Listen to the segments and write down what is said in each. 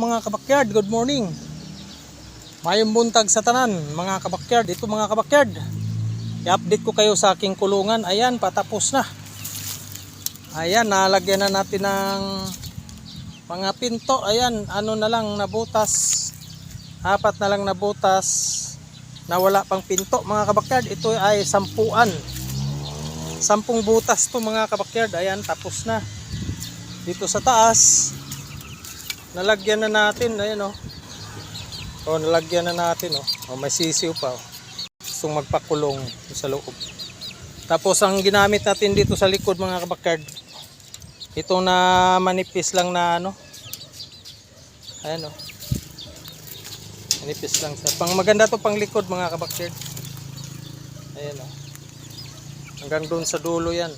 mga kabakyard? Good morning. Mayong buntag sa tanan mga kabakyard. Ito mga kabakyard. I-update ko kayo sa aking kulungan. Ayan, patapos na. Ayan, nalagyan na natin ng mga pinto. Ayan, ano na lang nabutas. Apat na lang nabutas. Na wala pang pinto mga kabakyard. Ito ay sampuan. Sampung butas to mga kabakyard. Ayan, tapos na. Dito sa taas, nalagyan na natin. Ayan oh. Oh, nalagyan na natin oh. oh may sisiw pa oh. Gustong magpakulong sa loob. Tapos ang ginamit natin dito sa likod mga kabakyard, ito na manipis lang na ano. Ayan oh. Manipis lang siya. Pang maganda to pang likod mga kabakyard. Ayan oh. Hanggang doon sa dulo yan.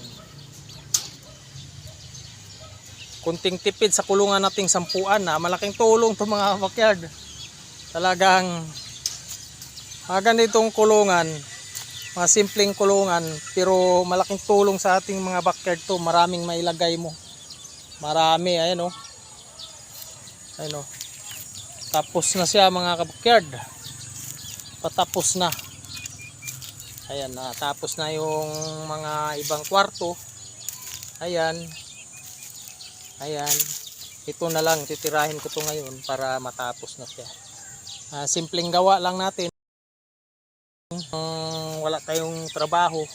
Kunting tipid sa kulungan nating sampuan na malaking tulong to mga kabakyard. Talagang ah, ganitong kulungan, mga simpleng kulungan, pero malaking tulong sa ating mga backyard to. Maraming mailagay mo. Marami, ayan o. Ayan o. Tapos na siya mga kabakyard. Patapos na. Ayan na, tapos na yung mga ibang kwarto. Ayan. Ayan. Ito na lang, titirahin ko to ngayon para matapos na siya. Ah, simpleng gawa lang natin. Mm, wala tayong trabaho.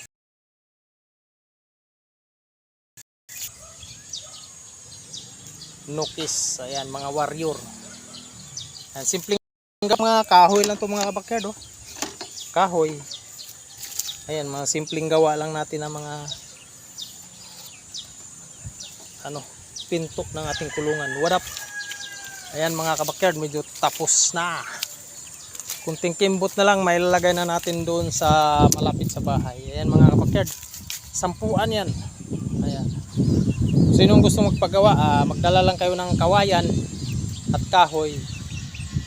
Nukis, ayan, mga warrior. Ayan, simpleng mga kahoy lang to mga kabakyard, oh. Kahoy. Ayan, mga simpleng gawa lang natin ng mga ano, pintok ng ating kulungan. What up? Ayan mga kabakyard, medyo tapos na. Kunting kimbot na lang, may lalagay na natin doon sa malapit sa bahay. Ayan mga kabakyard, sampuan yan. Ayan. Sinong gusto magpagawa, ah, magdala lang kayo ng kawayan at kahoy.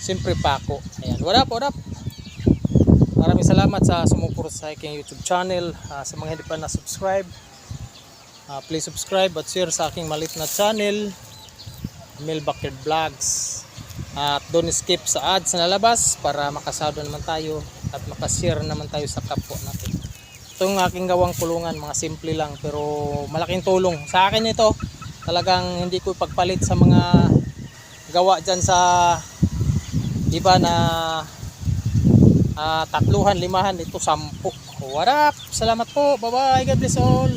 Siyempre pako. Ayan, what up, what up? Maraming salamat sa sumuporta sa aking YouTube channel. Ah, sa mga hindi pa na-subscribe, ah, please subscribe at share sa aking malit na channel, Mil Backyard Vlogs. At don't skip sa ads na labas para makasado naman tayo at makashare naman tayo sa kapwa natin. Itong aking gawang kulungan, mga simple lang pero malaking tulong. Sa akin ito, talagang hindi ko pagpalit sa mga gawa dyan sa iba na ah, tatluhan, limahan, ito sampu. What up? Salamat po. Bye-bye. God bless all.